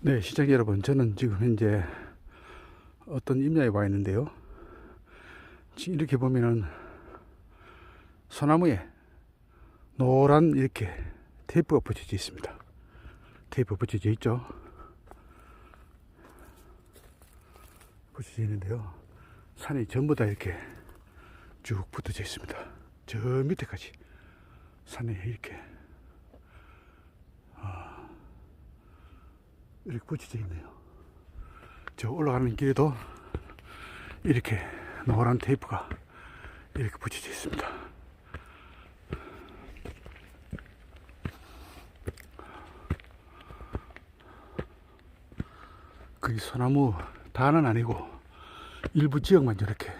네, 시청자 여러분, 저는 지금 현재 어떤 임야에 와 있는데요. 이렇게 보면은 소나무에 노란 이렇게 테이프가 붙여져 있습니다. 테이프 붙여져 있죠. 붙여져 있는데요. 산이 전부 다 이렇게 쭉 붙어져 있습니다. 저 밑에까지 산에 이렇게 이렇게 붙여져 있네요. 저 올라가는 길에도 이렇게 노란 테이프가 이렇게 붙여져 있습니다. 거기 소나무 다는 아니고 일부 지역만 이렇게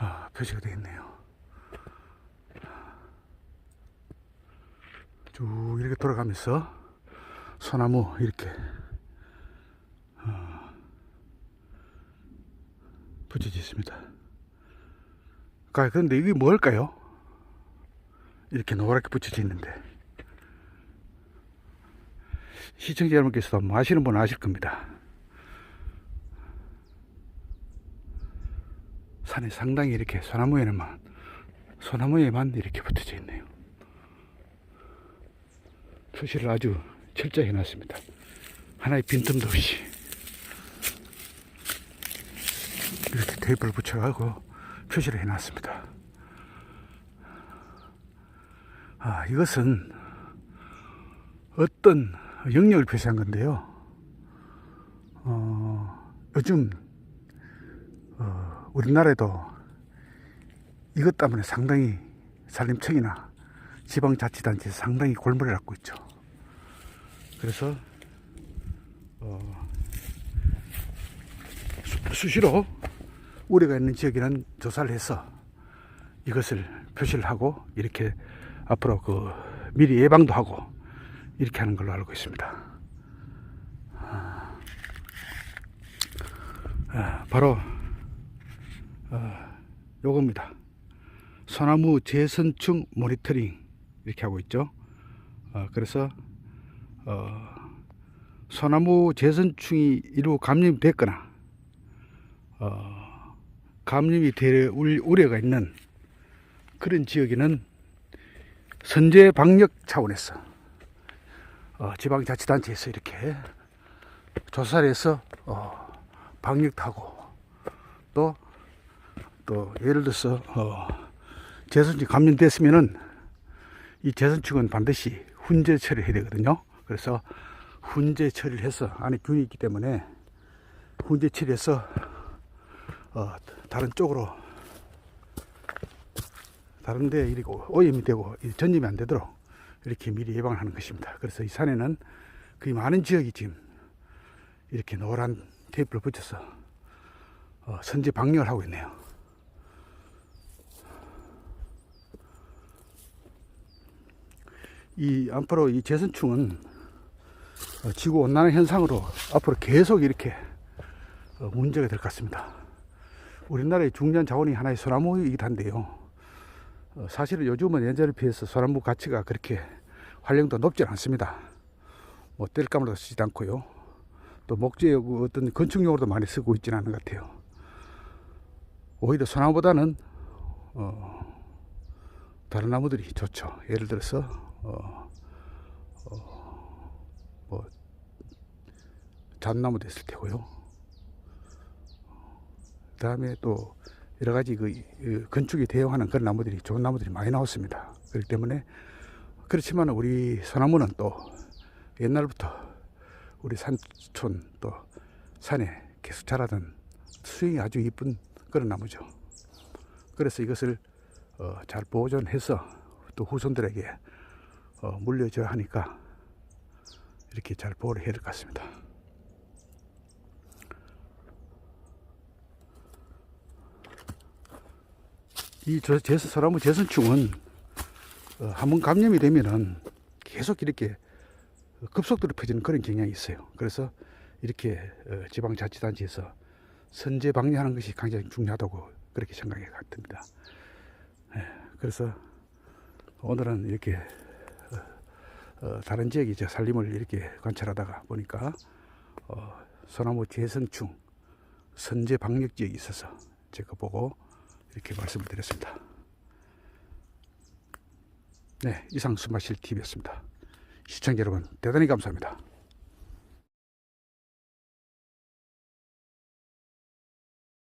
아, 표시가 되어 있네요. 쭉 이렇게 돌아가면서 소나무 이렇게 어, 붙여져 있습니다. 아, 그런데 이게 뭘까요? 이렇게 노랗게 붙여져 있는데 시청자 여러분께서도 뭐 아시는 분은 아실 겁니다. 산에 상당히 이렇게 소나무에만 소나무에만 이렇게 붙어져 있네요. 표시를 아주 철저히 해놨습니다. 하나의 빈틈도 없이 이렇게 테이프를 붙여가고 표시를 해놨습니다. 아, 이것은 어떤 영역을 표시한 건데요. 어, 요즘 어, 우리나라에도 이것 때문에 상당히 산림청이나 지방자치단체 상당히 골머리를 앓고 있죠. 그래서 어, 수- 수시로 우려가 있는 지역에는 조사를 해서 이것을 표시를 하고 이렇게 앞으로 그 미리 예방도 하고 이렇게 하는 걸로 알고 있습니다. 아, 바로 어, 요겁니다. 소나무 재선충 모니터링 이렇게 하고 있죠. 어, 그래서 어, 소나무 재선충이 이루 감염이 됐거나 어, 감염이 될 울- 우려가 있는 그런 지역에는 선제 방역 차원에서 어, 지방자치단체에서 이렇게 조사를 해서 어, 방역도 하고 또, 또 예를 들어서 어, 재선충 감염됐으면은 이 재선충은 반드시 훈제 처리해야 되거든요. 그래서 훈제 처리를 해서 안에 균이 있기 때문에 훈제 처리해서 어, 다른 쪽으로 다른데 이렇게 오염이 되고 이 전염이 안 되도록 이렇게 미리 예방을 하는 것입니다. 그래서 이 산에는 거의 많은 지역이 지금 이렇게 노란 테이프를 붙여서 어, 선제 방역을 하고 있네요. 이 앞으로 이 재선충은 어, 지구 온난화 현상으로 앞으로 계속 이렇게 어, 문제가 될 것 같습니다. 우리나라의 중요한 자원이 하나의 소나무이긴 한데요. 어, 사실은 요즘은 예전에 비해서 소나무 가치가 그렇게 활용도 높지 않습니다. 뭐 뗄감으로 쓰지도 않고요. 또 목재 어떤 건축용으로도 많이 쓰고 있지는 않은 것 같아요. 오히려 소나무보다는 어, 다른 나무들이 좋죠. 예를 들어서 어, 어, 뭐 잣나무도 있을 테고요. 그 다음에 또 여러 가지 그 어, 건축에 대응하는 그런 나무들이 좋은 나무들이 많이 나왔습니다. 그렇기 때문에 그렇지만 우리 소나무는 또 옛날부터 우리 산촌 또 산에 계속 자라던 수영이 아주 이쁜 그런 나무죠. 그래서 이것을 어, 잘 보존해서 또 후손들에게 어, 물려줘야 하니까 이렇게 잘 보호를 해야 될 것 같습니다. 이 저- 제스 소나무 제선충은 어, 한번 감염이 되면은 계속 이렇게 급속도로 퍼지는 그런 경향이 있어요. 그래서 이렇게 어, 지방자치단체에서 선제 방류하는 것이 굉장히 중요하다고 그렇게 생각이 같습니다. 예, 그래서 오늘은 이렇게 어, 어, 다른 지역의 저 산림을 이렇게 관찰하다가 보니까 어, 소나무 재선충 선제 방역 지역이 있어서 제가 보고 이렇게 말씀을 드렸습니다. 네, 이상 수마실 TV였습니다. 시청자 여러분 대단히 감사합니다.